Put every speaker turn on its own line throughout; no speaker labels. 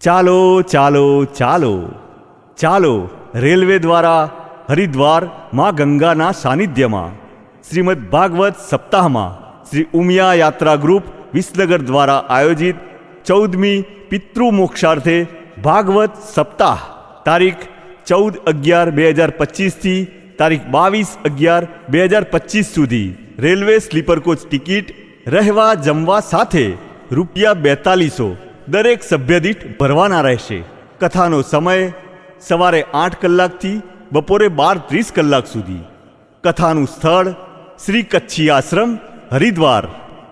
ચાલો ચાલો ચાલો ચાલો રેલવે દ્વારા હરિદ્વાર માં ગંગાના સાનિધ્યમાં શ્રીમદ ભાગવત સપ્તાહમાં શ્રી ઉમિયા યાત્રા ગ્રુપ વિસનગર દ્વારા આયોજિત ચૌદમી પિતૃ મોક્ષાર્થે ભાગવત સપ્તાહ તારીખ ચૌદ અગિયાર બે હજાર પચીસથી તારીખ બાવીસ અગિયાર બે હજાર પચીસ સુધી રેલવે સ્લીપર કોચ ટિકિટ રહેવા જમવા સાથે રૂપિયા બેતાલીસો દરેક સભ્ય દીઠ ભરવાના રહેશે. કથાનો સમય સવારે આઠ કલાકથી બપોરે બાર ત્રીસ કલાક સુધી. કથાનું સ્થળ શ્રી કચ્છી આશ્રમ, હરિદ્વાર.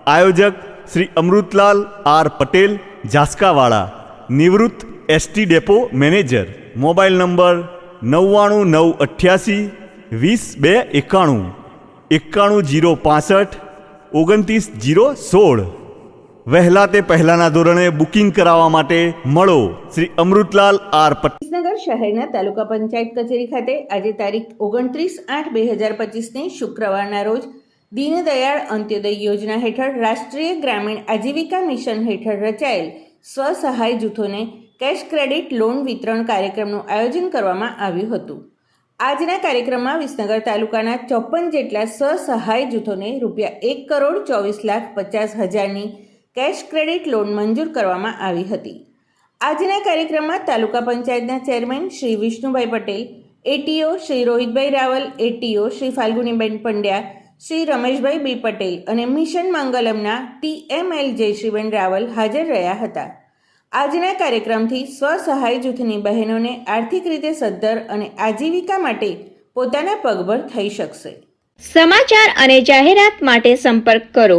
આયોજક શ્રી અમૃતલાલ આર પટેલ ઝાસ્કાવાળા નિવૃત્ત ST depot manager. Mobile number નવ્વાણું નવ અઠ્યાસી વીસ બે એકાણું. એકાણું જીરો પાસઠ ઓગણત્રીસ જીરો સોળ. વહેલા તે પહેલાના ધોરણે બુકિંગ કરાવવા માટે મળો. શ્રી અમૃતલાલ આર પટેલ
વિસનગર શહેરના તાલુકા પંચાયત કચેરી ખાતે આજે તારીખ ઓગણત્રીસ આઠ બે હજાર પચીસને શુક્રવારના રોજ દીનદયાળ અંત્યોદય યોજના હેઠળ રાષ્ટ્રીય ગ્રામીણ આજીવિકા મિશન હેઠળ રચાયેલ સ્વસહાય જૂથોને કેશ ક્રેડિટ લોન વિતરણ કાર્યક્રમનું આયોજન કરવામાં આવ્યું હતું. આજના કાર્યક્રમમાં વિસનગર તાલુકાના ચોપન જેટલા સ્વસહાય જૂથોને રૂપિયા એક કરોડ ચોવીસ લાખ પચાસ હજારની કેશ ક્રેડિટ લોન મંજૂર કરવામાં આવી હતી. આજના કાર્યક્રમમાં તાલુકા પંચાયતના chairman Shri Vishnubhai Patel, ATO Shri Rohitbhai Raval, ATO Shri Falguniben Pandya, Shri Rameshbhai B Patel અને મિશન મંગલમના ટીએમએલ જયશ્રીબેન રાવલ હાજર રહ્યા હતા. આજના કાર્યક્રમથી સ્વસહાય જૂથની બહેનોને આર્થિક રીતે સદ્ધર અને આજીવિકા માટે પોતાના પગભર થઈ શકશે.
સમાચાર અને જાહેરાત માટે સંપર્ક કરો.